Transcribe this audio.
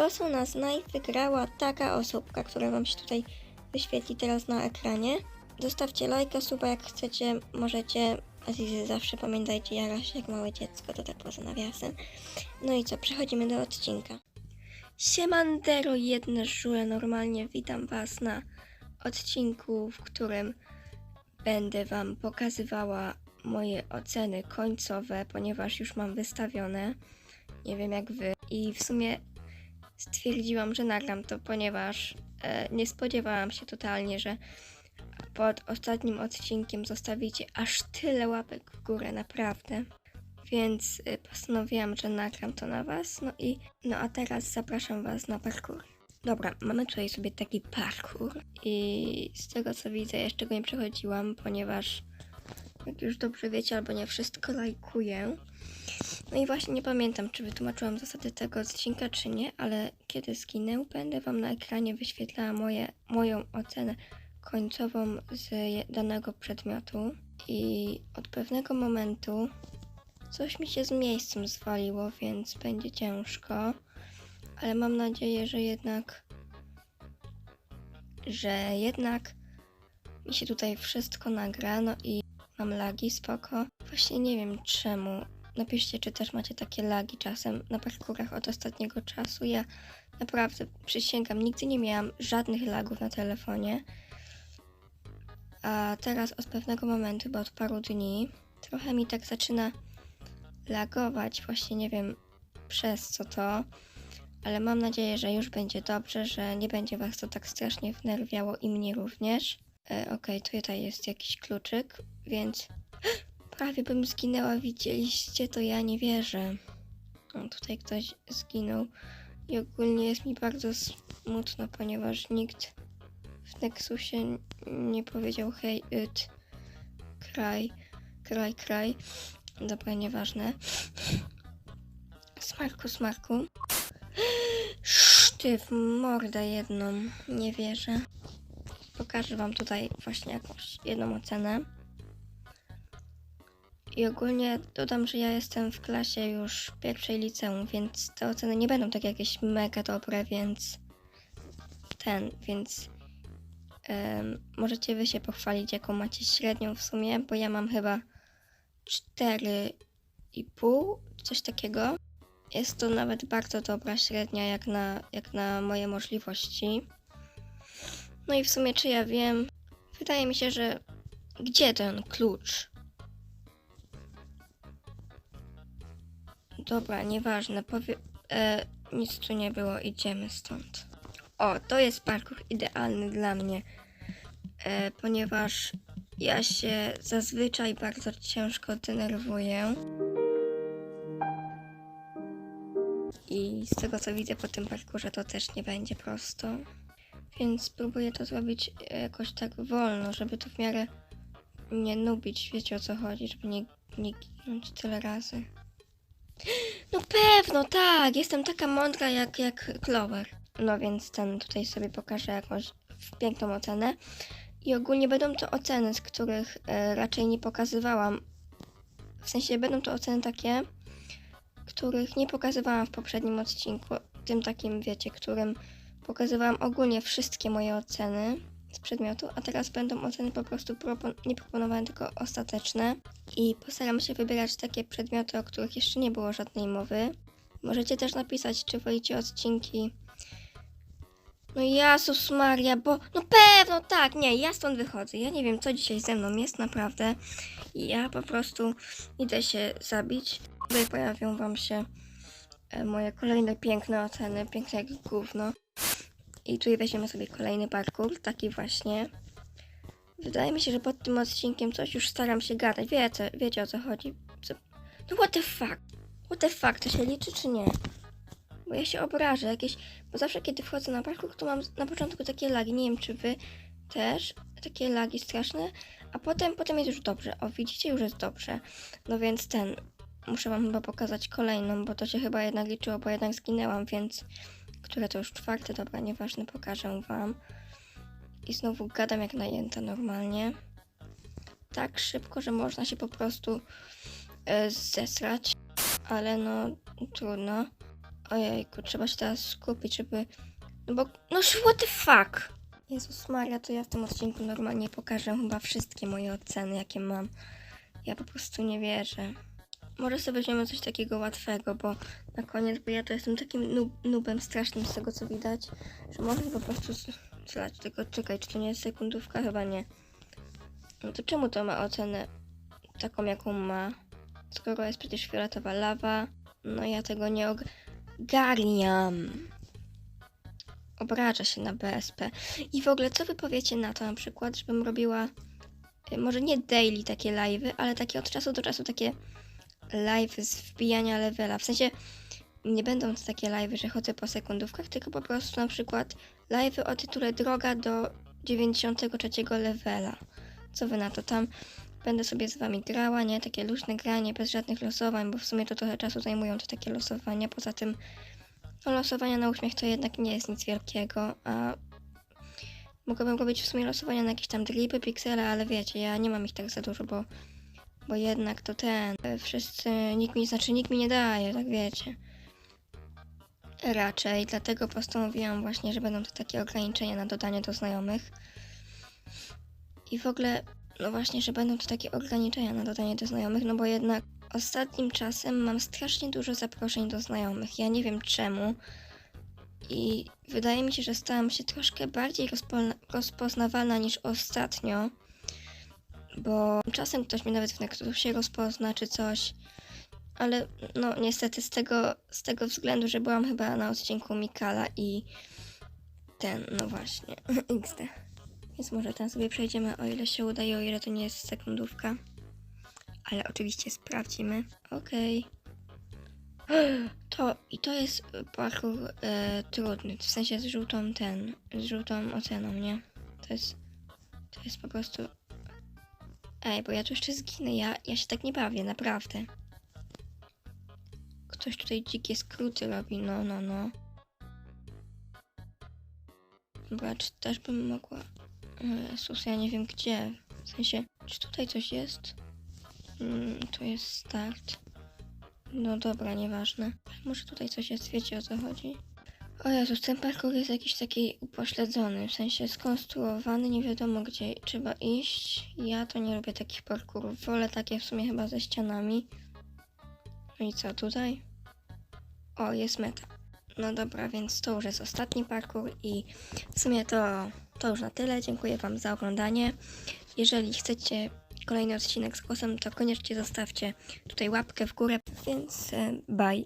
Losu na Znaj wygrała taka osobka, która Wam się tutaj wyświetli teraz na ekranie. Zostawcie lajka, suba jak chcecie, możecie. Azizy zawsze pamiętajcie, jara się jak małe dziecko, to tak poza nawiasem. No i co, przechodzimy do odcinka. Siemandero, jedne żule, normalnie witam Was na odcinku, w którym będę Wam pokazywała moje oceny końcowe, ponieważ już mam wystawione. Nie wiem jak Wy. I w sumie stwierdziłam, że nagram to, ponieważ e, nie spodziewałam się totalnie, że pod ostatnim odcinkiem zostawicie aż tyle łapek w górę, naprawdę. Więc y, postanowiłam, że nagram to na Was. No i no a teraz zapraszam Was na parkour. Dobra, mamy tutaj sobie taki parkour i z tego co widzę jeszcze go nie przechodziłam, ponieważ jak już dobrze wiecie, albo nie wszystko lajkuję. No i właśnie nie pamiętam, czy wytłumaczyłam zasady tego odcinka, czy nie, ale kiedy zginę, będę Wam na ekranie wyświetlała moje, moją ocenę końcową z danego przedmiotu i od pewnego momentu coś mi się z miejscem zwaliło, więc będzie ciężko, ale mam nadzieję, że jednak że jednak mi się tutaj wszystko nagra, no i mam lagi, spoko. Właśnie nie wiem czemu. Napiszcie, czy też macie takie lagi czasem na parkurach od ostatniego czasu. Ja naprawdę przysięgam, nigdy nie miałam żadnych lagów na telefonie. A teraz od pewnego momentu, bo od paru dni, trochę mi tak zaczyna lagować. Właśnie nie wiem przez co to, ale mam nadzieję, że już będzie dobrze, że nie będzie was to tak strasznie wnerwiało i mnie również. E, Okej, tutaj jest jakiś kluczyk, więc prawie bym zginęła, widzieliście, to ja nie wierzę. O, tutaj ktoś zginął i ogólnie jest mi bardzo smutno, ponieważ nikt w Nexusie nie powiedział hej, it, kraj, kraj, kraj. Dobra, nieważne. Smarku, smarku. Sztyw, mordę jedną. Nie wierzę. Pokażę wam tutaj właśnie jakąś jedną ocenę. I ogólnie dodam, że ja jestem w klasie już pierwszej liceum, więc te oceny nie będą tak jakieś mega dobre, więc ten, więc em, możecie wy się pochwalić, jaką macie średnią w sumie, bo ja mam chyba 4,5, coś takiego. Jest to nawet bardzo dobra średnia, jak na, jak na moje możliwości. No i w sumie, czy ja wiem? Wydaje mi się, że gdzie ten klucz? Dobra, nieważne. Powie... E, nic tu nie było, idziemy stąd. O, to jest parkour idealny dla mnie, e, ponieważ ja się zazwyczaj bardzo ciężko denerwuję. I z tego co widzę po tym parkurze to też nie będzie prosto. Więc spróbuję to zrobić jakoś tak wolno, żeby to w miarę nie nubić, wiecie o co chodzi, żeby nie, nie ginąć tyle razy. No pewno, tak, jestem taka mądra jak, jak Clover. No więc ten tutaj sobie pokażę jakąś piękną ocenę. I ogólnie będą to oceny, z których e, raczej nie pokazywałam. W sensie będą to oceny takie, których nie pokazywałam w poprzednim odcinku. Tym takim, wiecie, którym pokazywałam ogólnie wszystkie moje oceny z przedmiotu, a teraz będą oceny po prostu propon- nie proponowane, tylko ostateczne. I postaram się wybierać takie przedmioty, o których jeszcze nie było żadnej mowy. Możecie też napisać, czy wolicie odcinki. No Jezus Maria, bo... No pewno, tak, nie, ja stąd wychodzę. Ja nie wiem, co dzisiaj ze mną jest naprawdę. Ja po prostu idę się zabić. Tutaj pojawią wam się e, moje kolejne piękne oceny, piękne jak gówno. I tutaj weźmiemy sobie kolejny parkour, taki właśnie. Wydaje mi się, że pod tym odcinkiem coś już staram się gadać. Wiecie, wiecie o co chodzi. Co... No what the fuck? What the fuck? To się liczy czy nie? Bo ja się obrażę jakieś... Bo zawsze kiedy wchodzę na parkour, to mam na początku takie lagi. Nie wiem czy wy też. Takie lagi straszne. A potem, potem jest już dobrze. O, widzicie, już jest dobrze. No więc ten... Muszę wam chyba pokazać kolejną, bo to się chyba jednak liczyło, bo jednak zginęłam, więc... Które to już czwarte, dobra, nieważne, pokażę wam. I znowu gadam jak najęta normalnie. Tak szybko, że można się po prostu e, zesrać. Ale no, trudno. Ojejku, trzeba się teraz skupić, żeby... No bo... No what the fuck? Jezus Maria, to ja w tym odcinku normalnie pokażę chyba wszystkie moje oceny, jakie mam. Ja po prostu nie wierzę. Może sobie weźmiemy coś takiego łatwego, bo na koniec, bo ja to jestem takim nub, nubem strasznym z tego co widać, że mogę po prostu strzelać. Tylko czekaj, czy to nie jest sekundówka? Chyba nie. No to czemu to ma ocenę taką, jaką ma? Skoro jest przecież fioletowa lawa, no ja tego nie ogarniam. Obraża się na BSP. I w ogóle, co wy powiecie na to na przykład, żebym robiła y, może nie daily takie live'y, ale takie od czasu do czasu takie live z wbijania levela. W sensie nie będą to takie live'y, że chodzę po sekundówkach, tylko po prostu na przykład live'y o tytule Droga do 93 levela. Co wy na to? Tam będę sobie z wami grała, nie? Takie luźne granie, bez żadnych losowań, bo w sumie to trochę czasu zajmują te takie losowania. Poza tym no, losowania na uśmiech to jednak nie jest nic wielkiego, a mogłabym robić w sumie losowania na jakieś tam dripy, piksele, ale wiecie, ja nie mam ich tak za dużo, bo, bo jednak to ten, e, wszyscy, nikt mi, znaczy nikt mi nie daje, tak wiecie. Raczej, dlatego postanowiłam właśnie, że będą to takie ograniczenia na dodanie do znajomych. I w ogóle, no właśnie, że będą to takie ograniczenia na dodanie do znajomych, no bo jednak ostatnim czasem mam strasznie dużo zaproszeń do znajomych. Ja nie wiem czemu. I wydaje mi się, że stałam się troszkę bardziej rozpoznawalna niż ostatnio. Bo czasem ktoś mnie nawet w Nexusie rozpozna czy coś. Ale no niestety z tego, z tego względu, że byłam chyba na odcinku Mikala i ten, no właśnie, XD. Więc może ten sobie przejdziemy, o ile się udaje, o ile to nie jest sekundówka. Ale oczywiście sprawdzimy. Okej. To i to jest parkour e, trudny, w sensie z żółtą ten, z żółtą oceną, nie? To jest, to jest po prostu... Ej, bo ja tu jeszcze zginę, ja, ja się tak nie bawię, naprawdę. Ktoś tutaj dzikie skróty robi, no, no, no. Dobra, czy też bym mogła... Jezus, ja nie wiem gdzie. W sensie, czy tutaj coś jest? Mm, to jest start. No dobra, nieważne. Może tutaj coś jest, wiecie o co chodzi? O Jezus, ten parkour jest jakiś taki upośledzony, w sensie skonstruowany, nie wiadomo gdzie trzeba iść. Ja to nie lubię takich parkurów, wolę takie w sumie chyba ze ścianami. No i co tutaj? O, jest meta. No dobra, więc to już jest ostatni parkour i w sumie to, to już na tyle. Dziękuję Wam za oglądanie. Jeżeli chcecie kolejny odcinek z głosem, to koniecznie zostawcie tutaj łapkę w górę, więc e, bye.